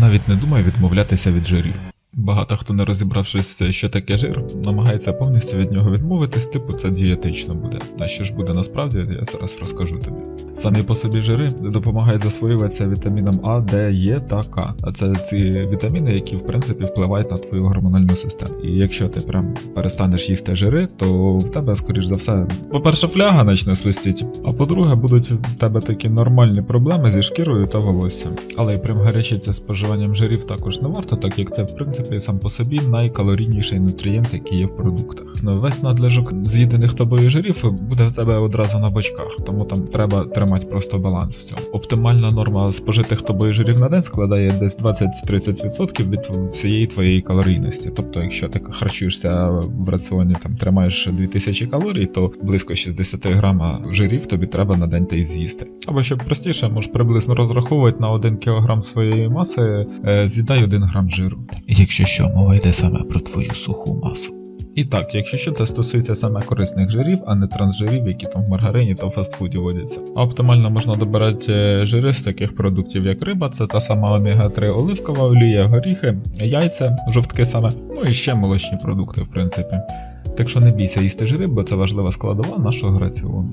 Навіть не думай відмовлятися від жирів. Багато хто не розібравшись, що таке жир, намагається повністю від нього відмовитись, типу це дієтично буде. А що ж буде насправді, я зараз розкажу тобі. Самі по собі жири допомагають засвоюватися вітамінам А, Д, Е та К. А це ці вітаміни, які в принципі впливають на твою гормональну систему. І якщо ти прям перестанеш їсти жири, то в тебе, скоріш за все, по-перше, фляга почне свистіти, а по-друге, будуть в тебе такі нормальні проблеми зі шкірою та волоссям. Але й прям гарячиться споживанням жирів також не варто, так як це в принципі сам по собі найкалорійніший нутрієнт, який є в продуктах. Весь надлежок з'їдених тобою жирів буде в тебе одразу на бочках, тому там треба тримати просто баланс в цьому. Оптимальна норма спожитих тобою жирів на день складає десь 20-30% від всієї твоєї калорійності. Тобто, якщо ти харчуєшся в раціоні, там тримаєш 2000 калорій, то близько 60 грама жирів тобі треба на день та й з'їсти. Або щоб простіше, можеш приблизно розраховувати на 1 кг своєї маси, е, з'їдай 1 грам жиру. Якщо що, мова йде саме про твою суху масу. І так, якщо що, це стосується саме корисних жирів, а не трансжирів, які там в маргарині та фастфуді водяться. Оптимально можна добирати е, жири з таких продуктів, як риба, це та сама омега-3 оливкова олія, горіхи, яйця, жовтки саме, ну і ще молочні продукти, в принципі. Так що не бійся їсти жири, бо це важлива складова нашого раціону.